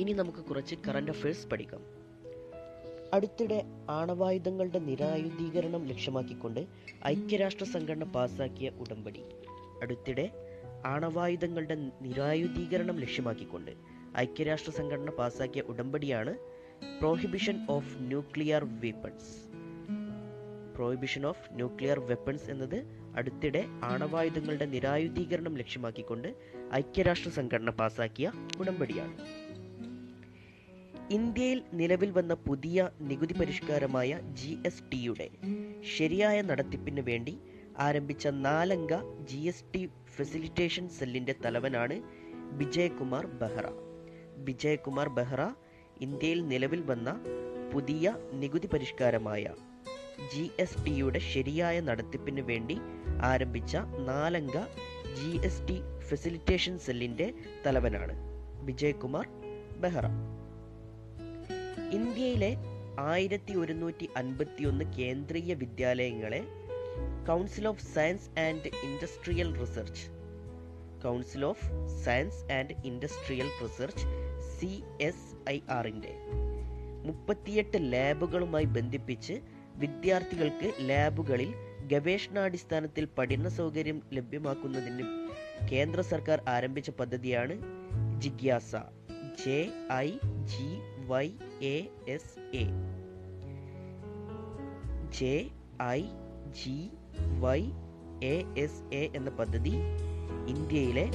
ഇനി നമുക്ക് കുറച്ച് കറണ്ട് അഫയേഴ്സ് പഠിക്കാം. അടുത്തിടെ ആണവായുധങ്ങളുടെ നിരായുധീകരണം ലക്ഷ്യമാക്കിക്കൊണ്ട് ഐക്യരാഷ്ട്ര സംഘടന പാസാക്കിയ ഉടമ്പടി. അടുത്തിടെ ആണവായുധങ്ങളുടെ നിരായുധീകരണം ലക്ഷ്യമാക്കിക്കൊണ്ട് ഐക്യരാഷ്ട്ര സംഘടന പാസാക്കിയ ഉടമ്പടിയാണ് prohibition of nuclear weapons prohibition of nuclear weapons എന്നത് അടുത്തിടെ ആണവായുധങ്ങളുടെ നിരായുധീകരണം ലക്ഷ്യമാക്കിക്കൊണ്ട് ഐക്യരാഷ്ട്ര സംഘടന പാസാക്കിയ ഉടമ്പടിയാണ്. ഇന്ത്യയിൽ നിലവിൽ വന്ന പുതിയ നികുതി പരിഷ്കാരമായ ജി എസ് ടിയുടെ ശരിയായ നടത്തിപ്പിന് വേണ്ടി ആരംഭിച്ച നാലംഗ ജി എസ് ടി ഫെസിലിറ്റേഷൻ സെല്ലിന്റെ തലവനാണ് വിജയകുമാർ ബെഹ്റ. വിജയകുമാർ ബെഹ്റ ഇന്ത്യയിൽ നിലവിൽ വന്ന പുതിയ നികുതി പരിഷ്കാരമായ ജി എസ് ടിയുടെ ശരിയായ നടത്തിപ്പിന് വേണ്ടി ആരംഭിച്ച നാലംഗ ജി എസ് ടി ഫെസിലിറ്റേഷൻ സെല്ലിന്റെ തലവനാണ് വിജയകുമാർ ബെഹ്റ. ഇന്ത്യയിലെ ആയിരത്തി ഒരുന്നൂറ്റി അൻപത്തിയൊന്ന് കേന്ദ്രീയ വിദ്യാലയങ്ങളെ council of science and industrial research council of science and industrial research C S I ആറിന്റെ മുപ്പത്തിയെട്ട് ലാബുകളുമായി ബന്ധിപ്പിച്ച് വിദ്യാർത്ഥികൾക്ക് ലാബുകളിൽ ഗവേഷണാടിസ്ഥാനത്തിൽ പഠന സൗകര്യം ലഭ്യമാക്കുന്നതിന് കേന്ദ്ര സർക്കാർ ആരംഭിച്ച പദ്ധതിയാണ് ജിഗ്യാസ J I G Y A S A J I G Y A S A എന്ന പദ്ധതി ഇന്ത്യയിലെ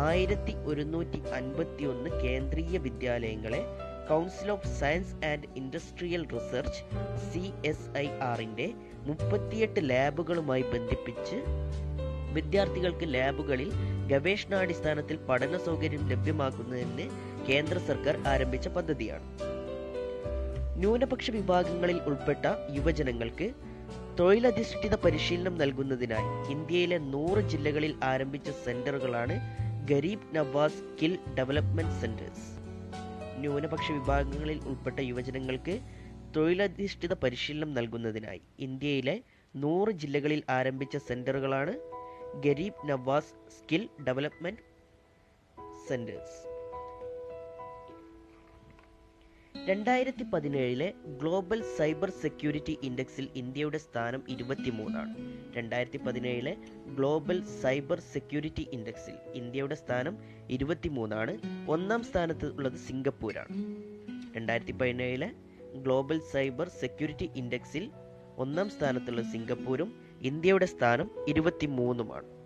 ആയിരത്തി ഒരുന്നൂറ്റി അൻപത്തി ഒന്ന് കേന്ദ്രീയ വിദ്യാലയങ്ങളെ council of science and industrial research C S I ആറിന്റെ മുപ്പത്തിയെട്ട് ലാബുകളുമായി ബന്ധിപ്പിച്ച് വിദ്യാർത്ഥികൾക്ക് ലാബുകളിൽ ഗവേഷണാടിസ്ഥാനത്തിൽ പഠന സൗകര്യം ലഭ്യമാക്കുന്നതിന് കേന്ദ്ര സർക്കാർ ആരംഭിച്ച പദ്ധതിയാണ്. ന്യൂനപക്ഷ വിഭാഗങ്ങളിൽ ഉൾപ്പെട്ട യുവജനങ്ങൾക്ക് തൊഴിലധിഷ്ഠിത പരിശീലനം നൽകുന്നതിനായി ഇന്ത്യയിലെ നൂറ് ജില്ലകളിൽ ആരംഭിച്ച സെന്ററുകളാണ് Garib Nawaz skill development centres. ന്യൂനപക്ഷ വിഭാഗങ്ങളിൽ ഉൾപ്പെട്ട യുവജനങ്ങൾക്ക് തൊഴിലധിഷ്ഠിത പരിശീലനം നൽകുന്നതിനായി ഇന്ത്യയിലെ നൂറ് ജില്ലകളിൽ ആരംഭിച്ച സെന്ററുകളാണ് Garib Nawaz skill development centres. രണ്ടായിരത്തി പതിനേഴിലെ ഗ്ലോബൽ സൈബർ സെക്യൂരിറ്റി ഇൻഡെക്സിൽ ഇന്ത്യയുടെ സ്ഥാനം ഇരുപത്തിമൂന്നാണ്. രണ്ടായിരത്തി പതിനേഴിലെ ഗ്ലോബൽ സൈബർ സെക്യൂരിറ്റി ഇൻഡെക്സിൽ ഇന്ത്യയുടെ സ്ഥാനം ഇരുപത്തിമൂന്നാണ്. ഒന്നാം സ്ഥാനത്ത് ഉള്ളത് സിംഗപ്പൂരാണ്. രണ്ടായിരത്തി പതിനേഴിലെ ഗ്ലോബൽ സൈബർ സെക്യൂരിറ്റി ഇൻഡെക്സിൽ ഒന്നാം സ്ഥാനത്തുള്ള സിംഗപ്പൂരും ഇന്ത്യയുടെ സ്ഥാനം ഇരുപത്തിമൂന്നുമാണ്